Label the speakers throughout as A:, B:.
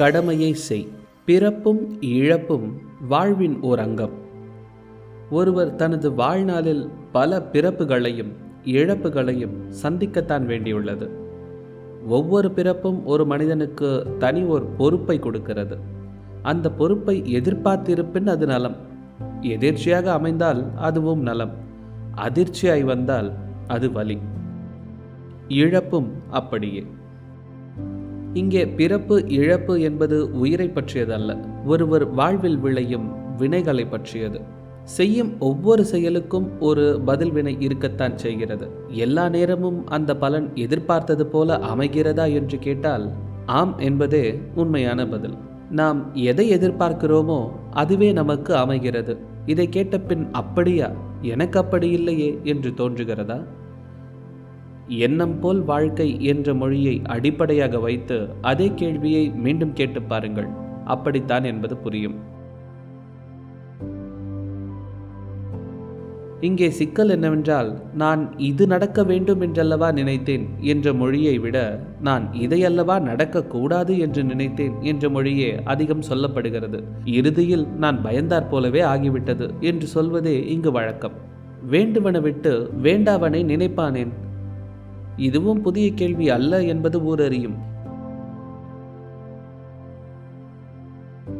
A: கடமையை செய். பிறப்பும் இழப்பும் வாழ்வின் ஓர் அங்கம் ஒருவர் தனது வாழ்நாளில் பல பிறப்புகளையும் இழப்புகளையும் சந்திக்கத்தான் வேண்டியுள்ளது. ஒவ்வொரு பிறப்பும் ஒரு மனிதனுக்கு தனி ஒரு பொறுப்பை கொடுக்கிறது. அந்த பொறுப்பை எதிர்பார்த்திருப்பின் அது நலம். எதிர்ச்சியாக அமைந்தால் அதுவும் நலம். அதிர்ச்சியாய் வந்தால் அது வலி. இழப்பும் அப்படியே. இங்கே பிறப்பு இழப்பு என்பது உயிரை பற்றியதல்ல. ஒருவர் வாழ்வில் விளையும் வினைகளை பற்றியது. செய்யும் ஒவ்வொரு செயலுக்கும் ஒரு பதில் வினை இருக்கத்தான் செய்கிறது. எல்லா நேரமும் அந்த பலன் எதிர்பார்த்தது போல அமைகிறதா என்று கேட்டால் ஆம் என்பதே உண்மையான பதில். நாம் எதை எதிர்பார்க்கிறோமோ அதுவே நமக்கு அமைகிறது. இதை கேட்ட பின் அப்படியா? எனக்கு அப்படி இல்லையே என்று தோன்றுகிறதா? எண்ணம் போல் வாழ்க்கை என்ற மொழியை அடிப்படையாக வைத்து அதே கேள்வியை மீண்டும் கேட்டு பாருங்கள். அப்படித்தான் என்பது புரியும். இங்கே சிக்கல் என்னவென்றால் நான் இது நடக்க வேண்டும் என்றல்லவா நினைத்தேன் என்ற மொழியை விட நான் இதையல்லவா நடக்கக்கூடாது என்று நினைத்தேன் என்ற மொழியே அதிகம் சொல்லப்படுகிறது. இறுதியில் நான் பயந்தாற் போலவே ஆகிவிட்டது என்று சொல்வதே இங்கு வழக்கம். வேண்டுவன விட்டு வேண்டாவனை நினைப்பானேன்? இதுவும் புதிய கேள்வி அல்ல என்பது ஊர் அறியும்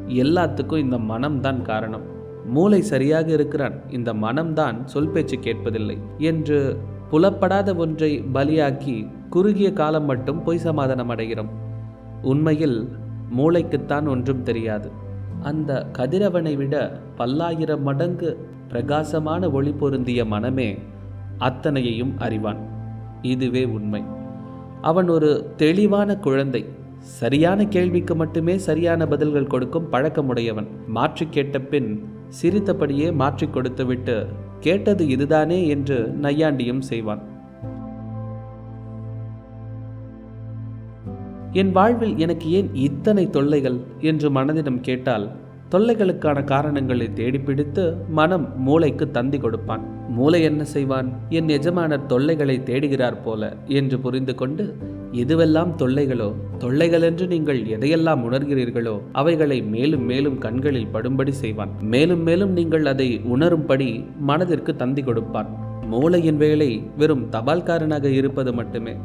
A: எல்லாத்துக்கும் இந்த மனம்தான் காரணம். மூளை சரியாக இருக்கிறான். இந்த மனம்தான் சொல் பேச்சு கேட்பதில்லை என்று புலப்படாத ஒன்றை பலியாக்கி குறுகிய காலம் மட்டும் பொய் சமாதானம் அடைகிறோம். உண்மையில் மூளைக்குத்தான் ஒன்றும் தெரியாது. அந்த கதிரவனை விட பல்லாயிரம் மடங்கு பிரகாசமான ஒளி பொருந்திய மனமே அத்தனையையும் அறிவான். இதுவே உண்மை. அவன் ஒரு தெளிவான குழந்தை. சரியான கேள்விக்கு மட்டுமே சரியான பதில்கள் கொடுக்கும் பழக்கமுடையவன். மாற்றி கேட்ட பின் சிரித்தபடியே மாற்றி கொடுத்துவிட்டு கேட்டது இதுதானே? என்று நையாண்டியும் செய்வான். என் வாழ்வில் எனக்கு ஏன் இத்தனை தொல்லைகள்? என்று மனதிடம் கேட்டால் தொல்லைகளுக்கான காரணங்களை தேடிப்பிடித்து மனம் மூளைக்கு தந்தி கொடுப்பான். மூளை என்ன செய்வான்? என் எஜமானர் தொல்லைகளை தேடுகிறார் போல. என்று புரிந்து கொண்டு எதுவெல்லாம் தொல்லைகளோ தொல்லைகள் என்று நீங்கள் எதையெல்லாம் உணர்கிறீர்களோ அவைகளை மேலும் மேலும் கண்களில் படும்படி செய்வான். மேலும் மேலும் நீங்கள் அதை உணரும்படி மனதிற்கு தந்தி கொடுப்பான். மூளையின் வேலை வெறும் தபால்காரனாக இருப்பது மட்டுமே.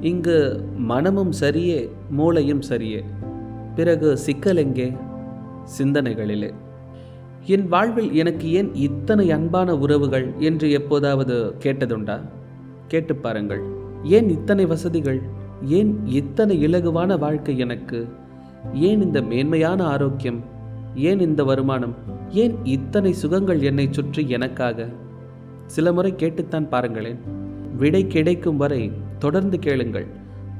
A: இங்கு மனமும் சரியே மூளையும் சரியே. பிறகு சிக்கல் எங்கே? சிந்தனைகளிலே. என் வாழ்வில் எனக்கு ஏன் இத்தனை அன்பான உறவுகள் என்று எப்போதாவது கேட்டதுண்டா? கேட்டு பாருங்கள். ஏன் இத்தனை வசதிகள்? ஏன் இத்தனை இலகுவான வாழ்க்கை எனக்கு? ஏன் இந்த மேன்மையான ஆரோக்கியம்? ஏன் இந்த வருமானம்? ஏன் இத்தனை சுகங்கள் என்னை சுற்றி எனக்காக? சில முறை கேட்டுத்தான் பாருங்களேன். விடை கிடைக்கும் வரை தொடர்ந்து கேளுங்கள்.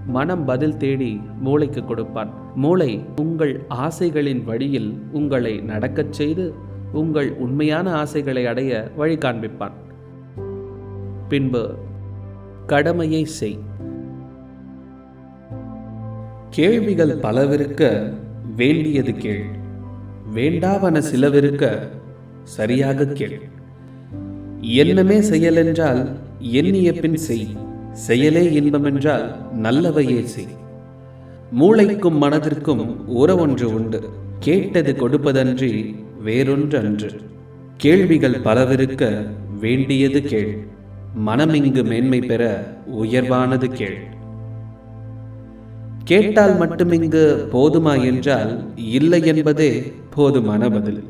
A: மனம் பதில் தேடி மூளைக்கு கொடுப்பான். மூளை உங்கள் ஆசைகளின் வழியில் உங்களை நடக்கச் செய்து உங்கள் உண்மையான ஆசைகளை அடைய வழி காண்பிப்பான். பின்பு கடமையை செய். கேள்விகள் பலவிருக்க வேண்டியது கேள். வேண்டாவன சிலவிருக்க சரியாக கேள். என்னமே செயலென்றால் எண்ணிய பின் செய். செயலே இன்பமென்றால் நல்லவையே செய். மூளைக்கும் மனதிற்கும் உறவொன்று உண்டு. கேட்டது கொடுப்பதன்றி வேறொன்றன்று. கேள்விகள் பலவிருக்க வேண்டியது கேள். மனமிங்கு மேன்மை பெற உயர்வானது கேள். கேட்டால் மட்டுமிங்கு போதுமா என்றால் இல்லை என்பதே போதுமான பதில்.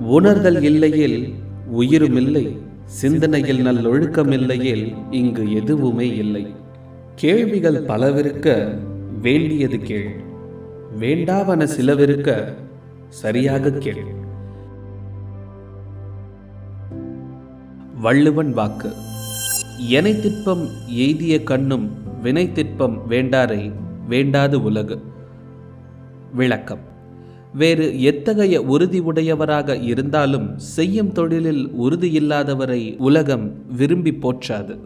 A: உணர்தல் இல்லையில் உயிரும் இல்லை. சிந்தனையில் நல்லொழுக்கம் இல்லையில் இங்கு எதுவுமே இல்லை. கேள்விகள் பலவிருக்க வேண்டியது கேள். வேண்டாவன சிலவிருக்க சரியாக கேள். வள்ளுவன் வாக்கு. எனை திட்பம் எய்திய கண்ணும் வினை திட்பம் வேண்டாரை வேண்டாது உலகு. விளக்கம். வேறு எத்தகைய உறுதி உடையவராக இருந்தாலும் செய்யும் தொழிலில் உறுதியில்லாதவரை உலகம் விரும்பி போற்றாது.